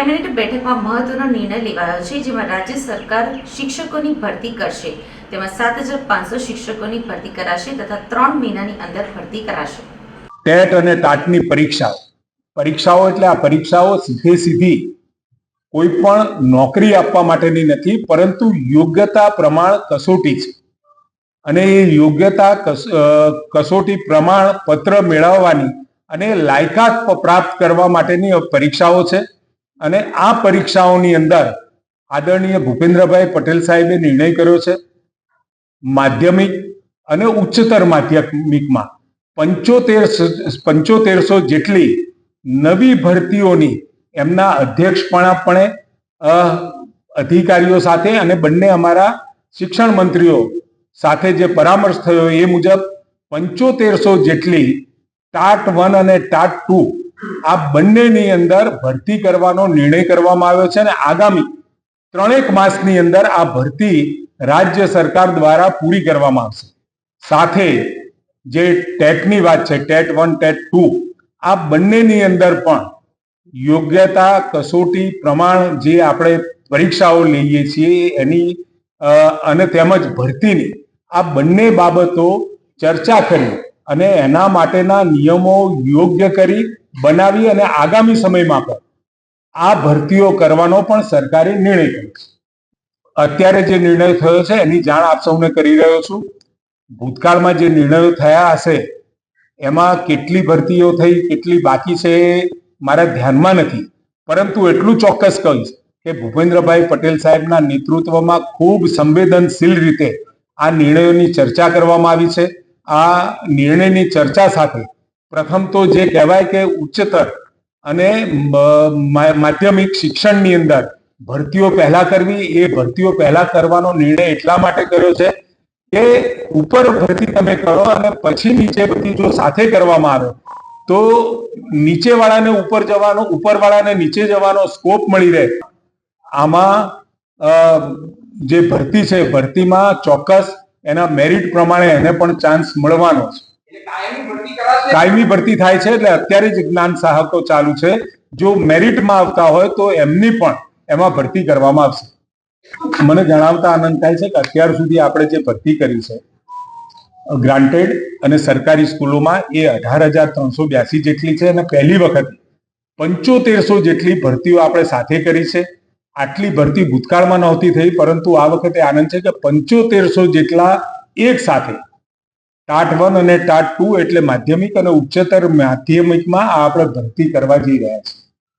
Cabinet બેઠકમાં મહત્વનો નિર્ણય લેવાયો છે, જેમાં રાજ્ય સરકાર શિક્ષકોની ભરતી કરશે. તેમાં સાત હજાર પાંચસો શિક્ષકોની ભરતી કરાશે તથા ત્રણ મહિનાની અંદર ભરતી કરાશે. ટેટ અને ટાટની પરીક્ષાઓ. પરીક્ષાઓ એટલે આ પરીક્ષાઓ સીધે સીધી કોઈ પણ નોકરી આપવા માટેની નથી, પરંતુ યોગ્યતા પ્રમાણ કસોટી છે. અને એ યોગ્યતા કસોટી પ્રમાણ પત્ર મેળવવાની અને લાયકાત પ્રાપ્ત કરવા માટેની પરીક્ષાઓ છે. અને આ પરીક્ષાઓની અંદર આદરણીય ભૂપેન્દ્રભાઈ પટેલ સાહેબે નિર્ણય કર્યો છે માધ્યમિક અને ઉચ્ચતર માધ્યમિકમાં પંચોતેર પંચોતેરસો જેટલી નવી ભરતીઓની એમના અધ્યક્ષપણાપણે અધિકારીઓ સાથે અને બંને અમારા શિક્ષણ મંત્રીઓ સાથે જે પરામર્શ થયો એ મુજબ પંચોતેરસો જેટલી ટાટ વન અને ટાટ ટુ આ બંનેની અંદર ભરતી કરવાનો નિર્ણય કરવામાં આવ્યો છે અને આગામી ત્રણેક માસની અંદર આ ભરતી રાજ્ય સરકાર દ્વારા પૂરી કરવામાં આવશે. સાથે જે ટેટની વાત છે, ટેટ વન, ટેટ ટુ, આ બંનેની અંદર પણ યોગ્યતા, કસોટી, પ્રમાણ જે આપણે પરીક્ષાઓ લઈએ છીએ એની અને તેમજ ભરતીની આ બંને બાબતો ચર્ચા કરી અને એના માટેના નિયમો યોગ્ય કરી બનાવી અને આગામી સમયમાં પણ આ ભરતીઓ કરવાનો પણ સરકારે નિર્ણય કર્યો છે. અત્યારે જે નિર્ણય થયો છે, એની જાણ આપ સૌને કરી રહ્યો છું. ભૂતકાળમાં જે નિર્ણયો થયા હશે, એમાં કેટલી ભરતીઓ થઈ, કેટલી બાકી છે મારા ધ્યાનમાં નથી. પરંતુ એટલું ચોક્કસ કહીશ કે ભૂપેન્દ્રભાઈ પટેલ સાહેબના નેતૃત્વમાં ખૂબ સંવેદનશીલ રીતે આ નિર્ણયોની ચર્ચા કરવામાં આવી છે. આ નિર્ણયની ચર્ચા સાથે પ્રથમ તો જે કહેવાય કે ઉચ્ચતર અને માધ્યમિક શિક્ષણની અંદર ભરતીઓ પહેલા કરવી, એ ભરતીઓ પહેલા કરવાનો નિર્ણય એટલા માટે કર્યો છે કે ઉપર ભરતી તમે કરો અને પછી નીચે બધી જો સાથે કરવામાં આવે, તો નીચેવાળાને ઉપર જવાનો, ઉપરવાળાને નીચે જવાનો સ્કોપ મળી રહે. આમાં જે ભરતી છે, ભરતીમાં ચોક્કસ એના મેરિટ પ્રમાણે એને પણ ચાન્સ મળવાનો છે. કાયમી ભરતી થાય છે એટલે અત્યારે જ જ્ઞાન સાહકો ચાલુ છે. જો મેરિટમાં આવતા હોય તો એમની પણ એમાં ભરતી કરવામાં આવશે. મને જણાવતા આનંદ થાય છે કે અત્યાર સુધી આપણે જે ભરતી કરી છે, ગ્રાન્ટેડ અને સરકારી સ્કૂલોમાં એ અઢાર હજાર ત્રણસો બ્યાસી જેટલી છે અને પહેલી વખત પંચોતેરસો જેટલી ભરતીઓ આપણે સાથે કરી છે. આટલી ભરતી ભૂતકાળમાં નહોતી થઈ, પરંતુ આ વખતે આનંદ છે કે પંચોતેરસો જેટલા એક સાથે ટાટ વન અને ટાટ ટુ એટલે માધ્યમિક અને ઉચ્ચતર માધ્યમિકમાં આ આપણે ભરતી કરવા જઈ રહ્યા છીએ.